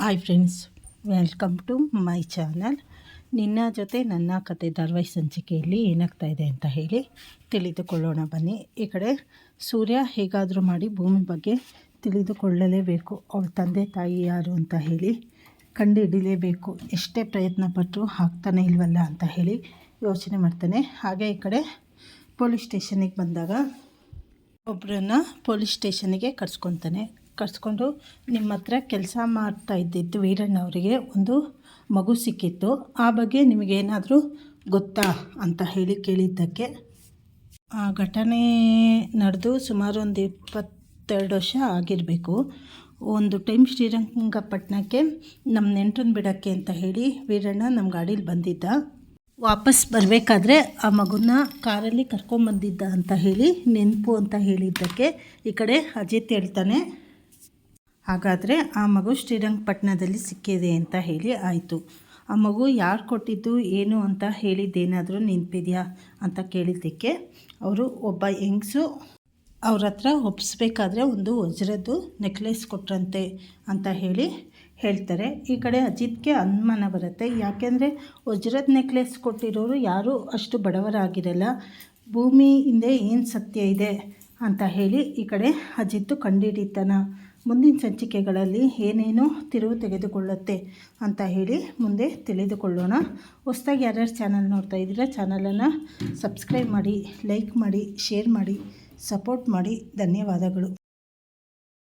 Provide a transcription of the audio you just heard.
Hi friends welcome to my channel ನಿನ್ನ ಜೊತೆ ನನ್ನ ಕತೆ ಧಾರಾವಾಹಿ ಸಂಚಿಕೆಯಲ್ಲಿ ಏನಾಗ್ತಾ ಇದೆ ಅಂತ ಹೇಳಿ ತಿಳಿದುಕೊಳ್ಳೋಣ ಬನ್ನಿ. ಈ ಕಡೆ ಸೂರ್ಯ ಹೇಗಾದರೂ ಮಾಡಿ ಭೂಮಿ ಬಗ್ಗೆ ತಿಳಿದುಕೊಳ್ಳಲೇಬೇಕು. ಅವಳ ತಂದೆ ತಾಯಿ ಯಾರು ಅಂತ ಹೇಳಿ ಕಂಡುಹಿಡಿಲೇಬೇಕು ಎಷ್ಟೇ ಪ್ರಯತ್ನ ಪಟ್ಟರು ಆಗ್ತಾನೆ ಇಲ್ವಲ್ಲ ಅಂತ ಹೇಳಿ ಯೋಚನೆ ಮಾಡ್ತಾನೆ. ಹಾಗೆ ಈ ಕಡೆ ಪೊಲೀಸ್ ಸ್ಟೇಷನಿಗೆ ಬಂದಾಗ ಒಬ್ಬರನ್ನ ಪೊಲೀಸ್ ಸ್ಟೇಷನಿಗೆ ಕರ್ಸ್ಕೊತಾನೆ ಕರ್ಸ್ಕೊಂಡು ನಿಮ್ಮ ಹತ್ರ ಕೆಲಸ ಮಾಡ್ತಾ ಇದ್ದಿದ್ದು ವೀರಣ್ಣವರಿಗೆ ಒಂದು ಮಗು ಸಿಕ್ಕಿತ್ತು. ಆ ಬಗ್ಗೆ ನಿಮಗೇನಾದರೂ ಗೊತ್ತಾ ಅಂತ ಹೇಳಿ ಕೇಳಿದ್ದಕ್ಕೆ. ಆ ಘಟನೆ ನಡೆದು ಸುಮಾರು ಒಂದು ಇಪ್ಪತ್ತೆರಡು ವರ್ಷ ಆಗಿರಬೇಕು. ಒಂದು ಟೈಮ್ ಶ್ರೀರಂಗಪಟ್ಟಣಕ್ಕೆ ನಮ್ಮ ನೆಂಟರನ್ನ ಬಿಡೋಕ್ಕೆ ಅಂತ ಹೇಳಿ ವೀರಣ್ಣ ನಮ್ಮ ಗಾಡೀಲಿ ಬಂದಿದ್ದ. ವಾಪಸ್ ಬರಬೇಕಾದ್ರೆ ಆ ಮಗುನ ಕಾರಲ್ಲಿ ಕರ್ಕೊಂಬಂದಿದ್ದ ಅಂತ ಹೇಳಿ ನೆನಪು ಅಂತ ಹೇಳಿದ್ದಕ್ಕೆ ಈ ಕಡೆ ಅಜಿತ್ ಹೇಳ್ತಾನೆ. ಹಾಗಾದರೆ ಆ ಮಗು ಶ್ರೀರಂಗಪಟ್ಟಣದಲ್ಲಿ ಸಿಕ್ಕಿದೆ ಅಂತ ಹೇಳಿ ಆಯಿತು. ಆ ಮಗು ಯಾರು ಕೊಟ್ಟಿದ್ದು, ಏನು ಅಂತ ಹೇಳಿದ್ದೇನಾದರೂ ನೆನಪಿದೆಯಾ ಅಂತ ಕೇಳಿದ್ದಕ್ಕೆ ಅವರು ಒಬ್ಬ ಹೆಂಗ್ಸು ಅವ್ರ ಹತ್ರ ಒಪ್ಪಿಸ್ಬೇಕಾದ್ರೆ ಒಂದು ವಜ್ರದ್ದು ನೆಕ್ಲೆಸ್ ಕೊಟ್ರಂತೆ ಅಂತ ಹೇಳಿ ಹೇಳ್ತಾರೆ. ಈ ಕಡೆ ಅಜಿತ್ಗೆ ಅನುಮಾನ ಬರುತ್ತೆ. ಯಾಕೆಂದರೆ ವಜ್ರದ ನೆಕ್ಲೆಸ್ ಕೊಟ್ಟಿರೋರು ಯಾರೂ ಅಷ್ಟು ಬಡವರಾಗಿರಲ್ಲ. ಭೂಮಿ ಹಿಂದೆ ಏನು ಸತ್ಯ ಇದೆ? ಅಂತ ಹೇಳಿ ಈ ಕಡೆ ಅಜಿತ್ತು ಕಂಡುಹಿಡಿತಾನ ಮುಂದಿನ ಸಂಚಿಕೆಗಳಲ್ಲಿ ಏನೇನು ತಿರುವು ತೆಗೆದುಕೊಳ್ಳುತ್ತೆ ಅಂತ ಹೇಳಿ ಮುಂದೆ ತಿಳಿದುಕೊಳ್ಳೋಣ. ಹೊಸ್ದಾಗಿ ಯಾರ್ಯಾರು ಚಾನಲ್ ನೋಡ್ತಾ ಇದ್ದೀರಾ, ಚಾನಲನ್ನು ಸಬ್ಸ್ಕ್ರೈಬ್ ಮಾಡಿ, ಲೈಕ್ ಮಾಡಿ, ಶೇರ್ ಮಾಡಿ, ಸಪೋರ್ಟ್ ಮಾಡಿ. ಧನ್ಯವಾದಗಳು.